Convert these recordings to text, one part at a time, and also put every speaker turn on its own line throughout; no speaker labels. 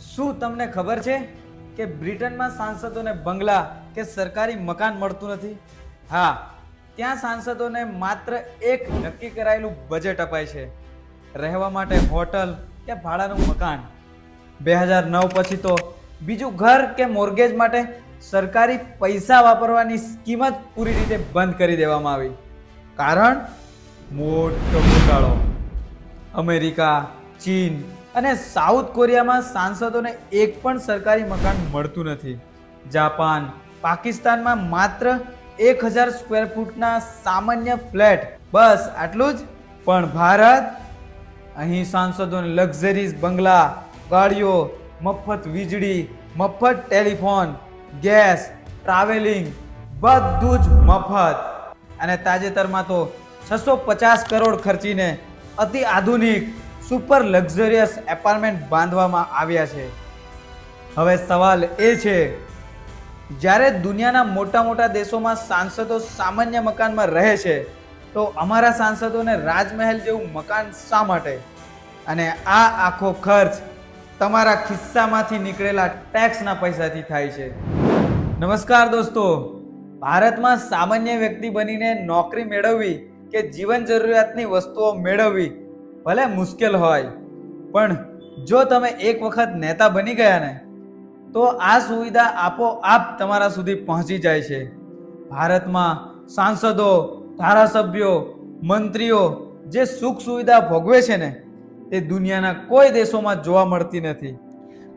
શું તમને ખબર છે કે બ્રિટનમાં સાંસદોને બંગલા કે સરકારી મકાન મળતું નથી? હા, ત્યાં સાંસદોને માત્ર એક નક્કી કરાયેલું બજેટ અપાય છે. રહેવા માટે હોટલ કે ભાડાનું મકાન. બે હજાર નવ પછી તો બીજું ઘર કે મોર્ગેજ માટે સરકારી પૈસા વાપરવાની સ્કીમ જ પૂરી રીતે બંધ કરી દેવામાં આવી. કારણ મોટો ઘોટાળો. અમેરિકા, ચીન અને સાઉથ કોરિયામાં સાંસદોને એક પણ સરકારી મકાન મળતું નથી. જાપાન, પાકિસ્તાનમાં માત્ર એક હજાર સ્ક્વેર ફૂટના સામાન્ય ફ્લેટ. બસ આટલું જ? પણ ભારત? અહીં સાંસદોને લક્ઝરીઝ બંગલા, ગાડીઓ, મફત વીજળી, મફત ટેલિફોન, ગેસ, ટ્રાવેલિંગ, બધું જ મફત. અને તાજેતરમાં તો છસો પચાસ કરોડ ખર્ચીને અતિ આધુનિક સુપર લક્ઝરિયસ એપાર્ટમેન્ટ બાંધવામાં આવ્યા છે. હવે સવાલ એ છે, જ્યારે દુનિયાના મોટા મોટા દેશોમાં સાંસદો સામાન્ય મકાનમાં રહે છે, તો અમારા સાંસદોને રાજમહેલ જેવું મકાન શા માટે? અને આ આખો ખર્ચ તમારા ખિસ્સામાંથી નીકળેલા ટેક્સના પૈસાથી થાય છે. નમસ્કાર દોસ્તો, ભારતમાં સામાન્ય વ્યક્તિ બનીને નોકરી મેળવવી કે જીવન જરૂરિયાતની વસ્તુઓ મેળવવી ભલે મુશ્કેલ હોય, પણ જો તમે એક વખત નેતા બની ગયા ને, તો આ સુવિધા આપોઆપ તમારા સુધી પહોંચી જાય છે. ભારતમાં સાંસદો, ધારાસભ્યો, મંત્રીઓ જે સુખ સુવિધા ભોગવે છે ને, તે દુનિયાના કોઈ દેશોમાં જોવા મળતી નથી.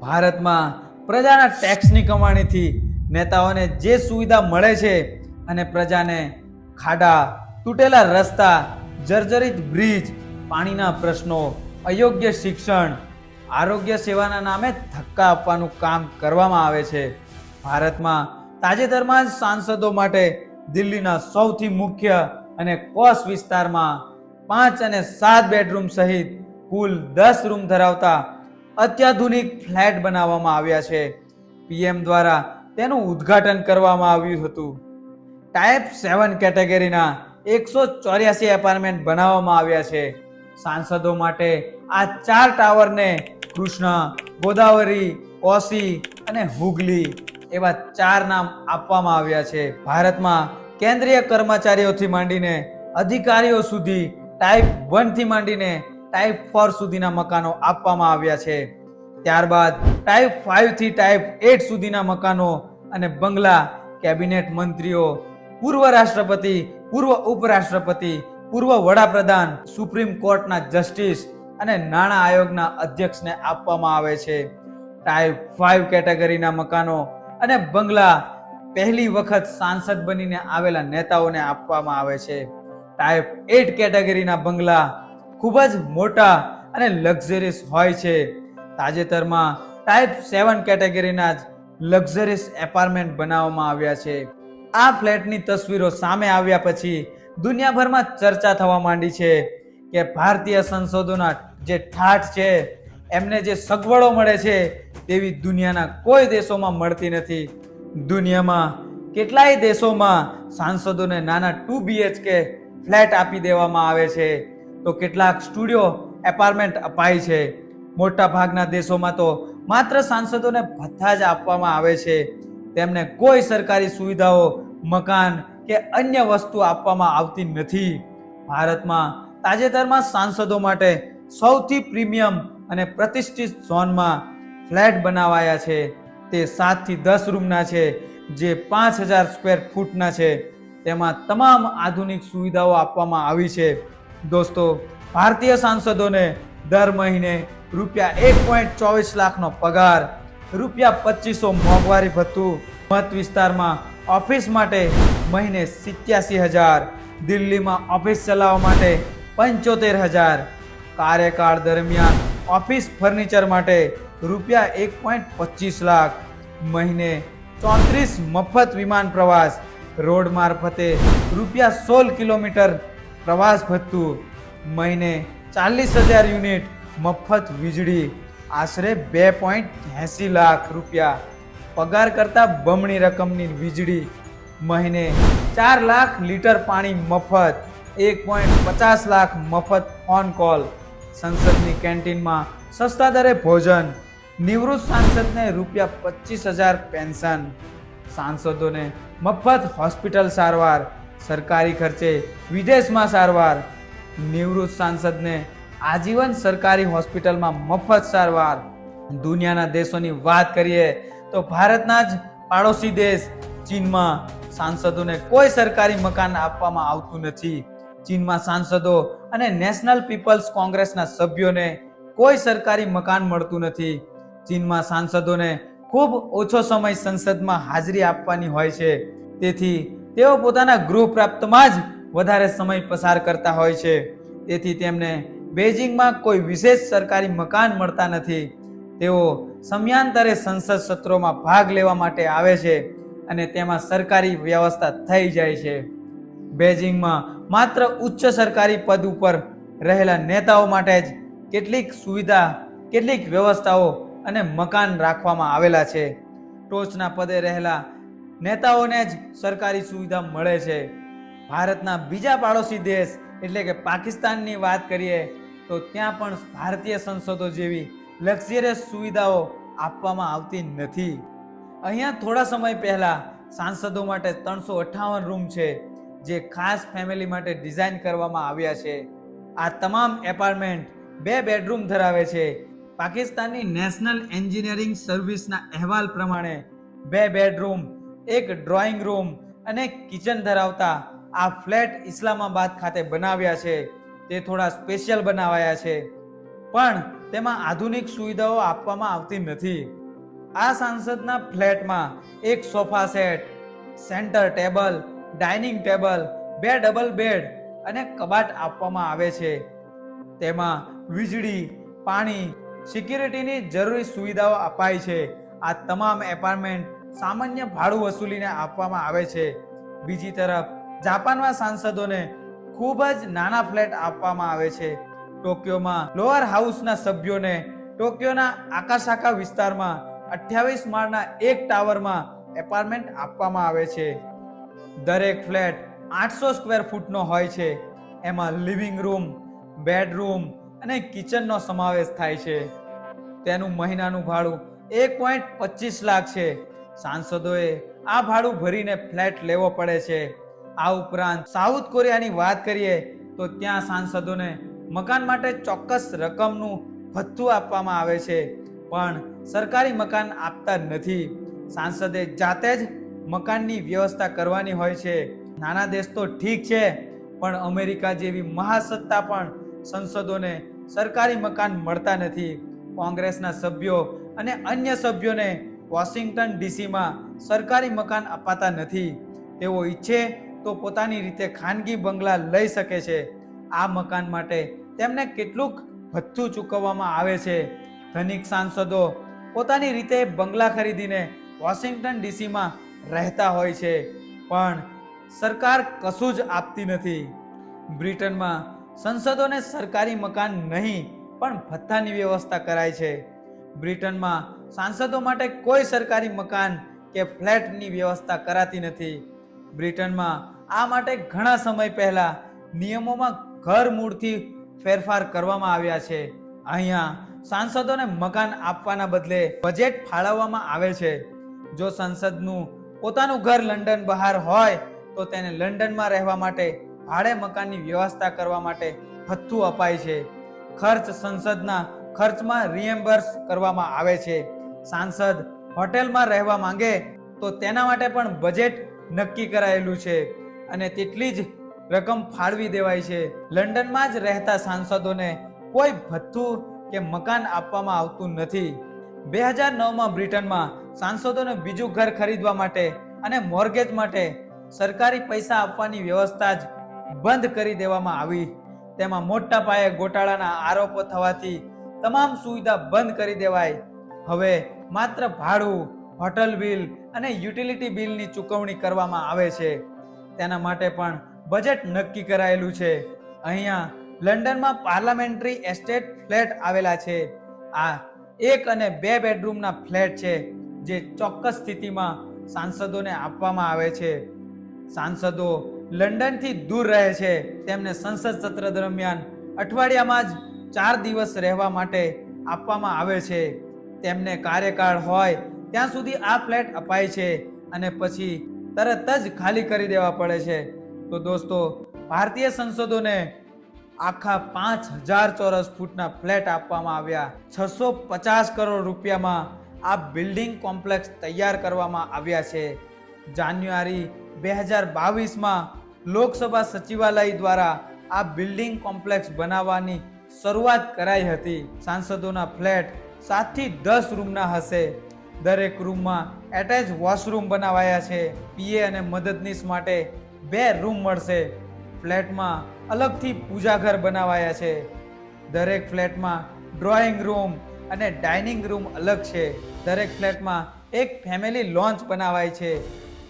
ભારતમાં પ્રજાના ટેક્સની કમાણીથી નેતાઓને જે સુવિધા મળે છે અને પ્રજાને ખાડા, તૂટેલા રસ્તા, જર્જરિત બ્રિજ પાણીના પ્રશ્નો, અયોગ્ય શિક્ષણ, આરોગ્ય સેવાના નામે ધક્કા આપવાનું કામ કરવામાં આવે છે. ભારતમાં તાજેતરમાં જ સાંસદો માટે દિલ્હીના સૌથી મુખ્ય અને કોસ વિસ્તારમાં પાંચ અને સાત બેડરૂમ સહિત કુલ દસ રૂમ ધરાવતા અત્યાધુનિક ફ્લેટ બનાવવામાં આવ્યા છે. પીએમ દ્વારા તેનું ઉદ્ઘાટન કરવામાં આવ્યું હતું. ટાઈપ સેવન કેટેગરીના એકસો ચોર્યાસી એપાર્ટમેન્ટ બનાવવામાં આવ્યા છે. સાંસદો માટે આ ચાર ટાવરને કૃષ્ણ, ગોદાવરી કોસી અને હુગલી એવા ચાર નામ આપવામાં આવ્યા છે. ભારતમાં કેન્દ્રીય કર્મચારીઓથી માંડીને અધિકારીઓ સુધી ટાઈપ વનથી માંડીને ટાઈપ ફોર સુધીના મકાનો આપવામાં આવ્યા છે. ત્યારબાદ ટાઈપ ફાઇવથી ટાઈપ એટ સુધીના મકાનો અને બંગલા, કેબિનેટ મંત્રીઓ, પૂર્વ રાષ્ટ્રપતિ, પૂર્વ ઉપરાષ્ટ્રપતિ પૂર્વ વડાપ્રધાન, સુપ્રીમ કોર્ટના જસ્ટિસ અને નાણાં આયોગના અધ્યક્ષને આપવામાં આવે છે. ટાઈપ ફાઇવ કેટેગરીના મકાનો અને બંગલા પહેલી વખત સાંસદ બનીને આવેલા નેતાઓને આપવામાં આવે છે. ટાઈપ એટ કેટેગરીના બંગલા ખૂબ જ મોટા અને લક્ઝરીસ હોય છે. તાજેતરમાં ટાઈપ સેવન કેટેગરીના જ લક્ઝરીસ એપાર્ટમેન્ટ બનાવવામાં આવ્યા છે. આ ફ્લેટની તસવીરો સામે આવ્યા પછી દુનિયાભરમાં ચર્ચા થવા માંડી છે કે ભારતીય સંસદોના જે ઠાઠ છે, એમને જે સગવડો મળે છે, તેવી દુનિયાના કોઈ દેશોમાં મળતી નથી. દુનિયામાં કેટલાય દેશોમાં સાંસદોને નાના ટુ બીએચકે ફ્લેટ આપી દેવામાં આવે છે. તો કેટલાક સ્ટુડિયો એપાર્ટમેન્ટ અપાય છે. મોટા ભાગના દેશોમાં તો માત્ર સાંસદોને ભથ્થા જ આપવામાં આવે છે. તેમને કોઈ સરકારી સુવિધાઓ, મકાન કે અન્ય વસ્તુ આપવામાં આવતી નથી. ભારતમાં તાજેતરમાં સાંસદો માટે સૌથી પ્રીમિયમ અને પ્રતિષ્ઠિત ઝોનમાં ફ્લેટ બનાવાયા છે. તે સાતથી દસ રૂમના છે, જે પાંચ હજાર સ્ક્વેર ફૂટના છે. તેમાં તમામ આધુનિક સુવિધાઓ આપવામાં આવી છે. દોસ્તો, ભારતીય સાંસદોને દર મહિને રૂપિયા એક પોઈન્ટ ચોવીસ લાખનો પગાર, રૂપિયા પચીસો મોંઘવારી ભથ્થું મત વિસ્તારમાં ઓફિસ માટે મહિને સિત્યાસી હજાર, દિલ્હીમાં ઓફિસ ચલાવવા માટે પંચોતેર હજાર. કાર્યકાળ દરમિયાન ઓફિસ ફર્નિચર માટે રૂપિયા એક પોઈન્ટ પચીસ લાખ. મહિને ચોત્રીસ મફત વિમાન પ્રવાસ. રોડ મારફતે રૂપિયા સોળ કિલોમીટર પ્રવાસ ભથ્થું. મહિને ચાલીસ હજાર યુનિટ મફત વીજળી. આશરે બે પોઈન્ટ એંસી લાખ રૂપિયા. પગાર કરતાં બમણી રકમની વીજળી, મહિને ચાર લાખ લીટર પાણી મફત, એક પોઈન્ટ પચાસ લાખ મફત ફોન કોલ. સંસદની કેન્ટીનમાં સસ્તા દરે ભોજન. નિવૃત્ત સાંસદને રૂપિયા પચીસ હજાર પેન્શન. સાંસદોને મફત હોસ્પિટલ સારવાર, સરકારી ખર્ચે વિદેશમાં સારવાર. નિવૃત્ત સાંસદને આજીવન સરકારી હોસ્પિટલમાં મફત સારવાર. દુનિયાના દેશોની વાત કરીએ તો ભારતના જ પાડોશી દેશ ચીનમાં સાંસદોને કોઈ સરકારી મકાન આપવામાં આવતું નથી. ચીનમાં સાંસદો અને નેશનલ પીપલ્સ કોંગ્રેસના સભ્યોને કોઈ સરકારી મકાન મળતું નથી. ચીનમાં સાંસદોને ખૂબ ઓછો સમય સંસદમાં હાજરી આપવાની હોય છે. તેથી તેઓ પોતાના ગૃહ પ્રાપ્તમાં જ વધારે સમય પસાર કરતા હોય છે. તેથી તેમને બેઇજિંગમાં કોઈ વિશેષ સરકારી મકાન મળતા નથી. તેઓ સમયાંતરે સંસદ સત્રોમાં ભાગ લેવા માટે આવે છે અને તેમાં સરકારી વ્યવસ્થા થઈ જાય છે. બેઇજિંગમાં માત્ર ઉચ્ચ સરકારી પદ ઉપર રહેલા નેતાઓ માટે જ કેટલીક સુવિધા, કેટલીક વ્યવસ્થાઓ અને મકાન રાખવામાં આવેલા છે. ટોચના પદે રહેલા નેતાઓને જ સરકારી સુવિધા મળે છે. ભારતના બીજા પાડોશી દેશ એટલે કે પાકિસ્તાનની વાત કરીએ તો ત્યાં પણ ભારતીય સંસદો જેવી લક્ઝરિયસ સુવિધાઓ આપવામાં આવતી નથી. અહીંયા થોડા સમય પહેલા સાંસદો માટે ત્રણસો અઠ્ઠાવન રૂમ છે, જે ખાસ ફેમિલી માટે ડિઝાઇન કરવામાં આવ્યા છે. આ તમામ એપાર્ટમેન્ટ બે બેડરૂમ ધરાવે છે. પાકિસ્તાનની નેશનલ એન્જિનિયરિંગ સર્વિસના અહેવાલ પ્રમાણે બે બેડરૂમ, એક ડ્રોઈંગ રૂમ અને કિચન ધરાવતા આ ફ્લેટ ઇસ્લામાબાદ ખાતે બનાવ્યા છે. તે થોડા સ્પેશિયલ બનાવાયા છે. પણ તેમાં આધુનિક સુવિધાઓ આપવામાં આવતી નથી. આ સાંસદના ફ્લેટમાં એક sofa set, center table, dining table, બે ડબલ બેડ અને કબાટ આપવામાં આવે છે. તેમાં વીજળી, પાણી, સિક્યુરિટીની જરૂરી સુવિધાઓ અપાય છે. આ તમામ એપાર્ટમેન્ટ સામાન્ય ભાડું વસૂલીને આપવામાં આવે છે. બીજી તરફ, જાપાનમાં સાંસદોને ખૂબ જ નાના ફ્લેટ આપવામાં આવે છે. ટોક્યોમાં લોઅર હાઉસના સભ્યોને ટોક્યોના આકાશાકા વિસ્તારમાં અઠ્યાવીસ માળના એક ટાવરમાં એપાર્ટમેન્ટ આપવામાં આવે છે. દરેક ફ્લેટ આઠસો સ્ક્વેર ફૂટનો હોય છે. એમાં લિવિંગ રૂમ, બેડરૂમ અને કિચનનો સમાવેશ થાય છે. તેનું મહિનાનું ભાડું એક પોઈન્ટ પચીસ લાખ છે. સાંસદોએ આ ભાડું ભરીને ફ્લેટ લેવો પડે છે. આ ઉપરાંત સાઉથ કોરિયાની વાત કરીએ તો ત્યાં સાંસદોને મકાન માટે ચોક્કસ રકમનું ભથ્થું આપવામાં આવે છે, પણ સરકારી મકાન આપતા નથી. સાંસદે જાતે જ મકાનની વ્યવસ્થા કરવાની હોય છે. નાના દેશ તો ઠીક છે, પણ અમેરિકા જેવી મહાસત્તા પણ સંસદોને સરકારી મકાન મળતા નથી. કોંગ્રેસના સભ્યો અને અન્ય સભ્યોને વોશિંગ્ટન ડીસીમાં સરકારી મકાન અપાતા નથી. તેઓ ઈચ્છે તો પોતાની રીતે ખાનગી બંગલા લઈ શકે છે. આ મકાન માટે તેમને કેટલુંક ભથ્થું ચૂકવવામાં આવે છે. ધનિક સાંસદો પોતાની રીતે બંગલા ખરીદીને વોશિંગ્ટન ડીસીમાં રહેતા હોય છે, પણ સરકાર કશું જ આપતી નથી. બ્રિટનમાં સંસદોને સરકારી મકાન નહીં, પણ ભથ્થાની વ્યવસ્થા કરાય છે. બ્રિટનમાં સાંસદો માટે કોઈ સરકારી મકાન કે ફ્લેટની વ્યવસ્થા કરાતી નથી. બ્રિટનમાં આ માટે ઘણા સમય પહેલા નિયમોમાં ઘર મૂળથી ફેરફાર કરવામાં આવ્યા છે. અહીંયા સાંસદોને મકાન આપવાના બદલે બજેટ ફાળવવામાં આવે છે. જો સંસદનું પોતાનું ઘર લંડન બહાર હોય, તો તેને લંડનમાં રહેવા માટે ભાડે મકાનની વ્યવસ્થા કરવા માટે ભથ્થું અપાય છે. ખર્ચ સંસદના ખર્ચમાં રિએમ્બર્સ કરવામાં આવે છે. સાંસદ હોટેલમાં રહેવા માંગે, તો તેના માટે પણ બજેટ નક્કી કરાયેલું છે. અને તેટલી જ રકમ ફાળવી દેવાય છે. લંડનમાં જ રહેતા સાંસદોને કોઈ ભથ્થું કે મકાન આપવામાં આવતું નથી. બે હજાર નવમાં બ્રિટનમાં સાંસદોને બીજું ઘર ખરીદવા માટે અને મોર્ગેજ માટે સરકારી પૈસા આપવાની વ્યવસ્થા જ બંધ કરી દેવામાં આવી. તેમાં મોટા પાયે ગોટાળાના આરોપો થવાથી તમામ સુવિધા બંધ કરી દેવાય. હવે માત્ર ભાડું, હોટલ બિલ અને યુટિલિટી બિલની ચૂકવણી કરવામાં આવે છે. તેના માટે પણ બજેટ નક્કી કરાયેલું છે. અહીંયા લંડનમાં પાર્લામેન્ટરી એસ્ટેટ ફ્લેટ આવેલા છે. આ એક અને બે બેડરૂમના ફ્લેટ છે, જે ચોક્કસ સ્થિતિમાં સાંસદોને આપવામાં આવે છે. સાંસદો લંડનથી દૂર રહે છે. તેમને સંસદ સત્ર દરમિયાન અઠવાડિયામાં જ ચાર દિવસ રહેવા માટે આપવામાં આવે છે. તેમને કાર્યકાળ હોય ત્યાં સુધી આ ફ્લેટ અપાય છે અને પછી તરત જ ખાલી કરી દેવા પડે છે. તો દોસ્તો, ભારતીય સંસદોને આખા પાંચ હજાર ચોરસ ફૂટના ફ્લેટ આપવામાં આવ્યા. છસો પચાસ કરોડ રૂપિયામાં આ બિલ્ડિંગ કોમ્પ્લેક્સ તૈયાર કરવામાં આવ્યા છે. જાન્યુઆરી બે હજાર બાવીસમાં લોકસભા સચિવાલય દ્વારા આ બિલ્ડિંગ કોમ્પ્લેક્સ બનાવવાની શરૂઆત કરાઈ હતી. સાંસદોના ફ્લેટ સાતથી દસ રૂમના હશે. દરેક રૂમમાં એટેચ વોશરૂમ બનાવાયા છે. પીએ અને મદદનીશ માટે બે રૂમ મળશે. ફ્લેટમાં અલગથી પૂજાઘર બનાવાયા છે. દરેક ફ્લેટમાં ડ્રોઈંગ રૂમ અને ડાઇનિંગ રૂમ અલગ છે. દરેક ફ્લેટમાં એક ફેમિલી લોન્ચ બનાવાય છે.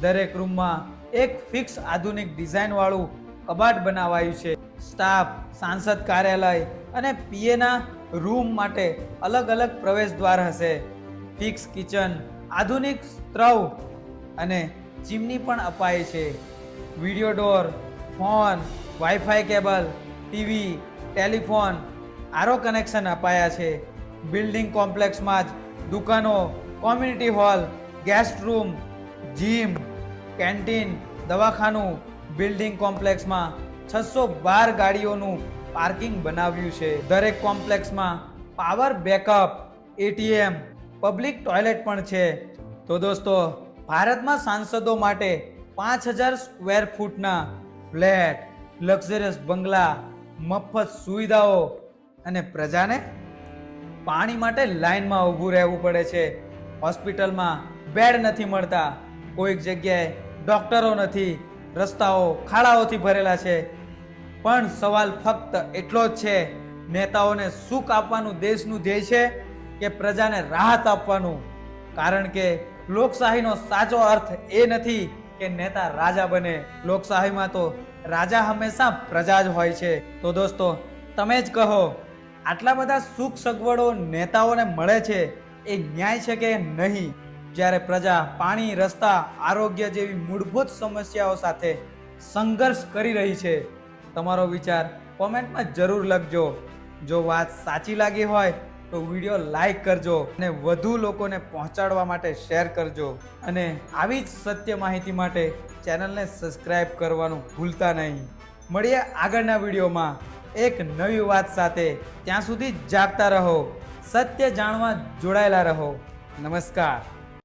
દરેક રૂમમાં એક ફિક્સ આધુનિક ડિઝાઇનવાળું કબાટ બનાવાયું છે. સ્ટાફ, સાંસદ કાર્યાલય અને પીએના રૂમ માટે અલગ અલગ પ્રવેશ દ્વાર હશે. ફિક્સ કિચન, આધુનિક સ્ત્રવ અને ચીમની પણ અપાય છે. Video door phone wifi cable TV telephone RO connection અપાયા છે. બિલ્ડિંગ કોમ્પ્લેક્સમાં જ દુકાનો community hall guest room gym canteen દવાખાનું બિલ્ડિંગ કોમ્પ્લેક્સમાં છસો બાર ગાડીઓનું પાર્કિંગ બનાવ્યું છે. દરેક કોમ્પ્લેક્સમાં power backup ATM public toilet પણ છે. તો દોસ્તો, ભારતમાં સાંસદો માટે પાંચ હજાર સ્ક્વેર ફૂટના ફ્લેટ લક્ઝરિયસ બંગલા, મફત સુવિધાઓ અને પ્રજાને પાણી માટે લાઈનમાં ઊભું રહેવું પડે છે. હોસ્પિટલમાં બેડ નથી મળતા. કોઈક જગ્યાએ ડોક્ટરો નથી. રસ્તાઓ ખાડાઓથી ભરેલા છે. પણ સવાલ ફક્ત એટલો જ છે, નેતાઓને સુખ આપવાનું દેશનું ધ્યેય છે કે પ્રજાને રાહત આપવાનું. કારણ કે લોકશાહીનો સાચો અર્થ એ નથી કે નેતા રાજા બને. લોકશાહીમાં તો રાજા હંમેશા પ્રજા જ હોય છે. તો દોસ્તો, તમે જ કહો, આટલા બધા સુખ સગવડો નેતાઓને મળે છે, એ ન્યાય છે કે નહીં? જ્યારે પ્રજા પાણી, રસ્તા, આરોગ્ય જેવી મૂળભૂત સમસ્યાઓ સાથે સંઘર્ષ કરી રહી છે, તમારો વિચાર કોમેન્ટમાં જરૂર લખજો. જો વાત સાચી લાગી હોય તો વીડિયો લાઈક કરજો અને વધુ લોકોને પહોંચાડવા માટે શેર કરજો. અને આવી જ સત્ય માહિતી માટે ચેનલને સબસ્ક્રાઇબ કરવાનું ભૂલતા નહીં. મળીએ આગળના વિડીયોમાં. એક નવી વાત સાથે. ત્યાં સુધી જાગતા રહો. સત્ય જાણવા જોડાયેલા રહો. નમસ્કાર.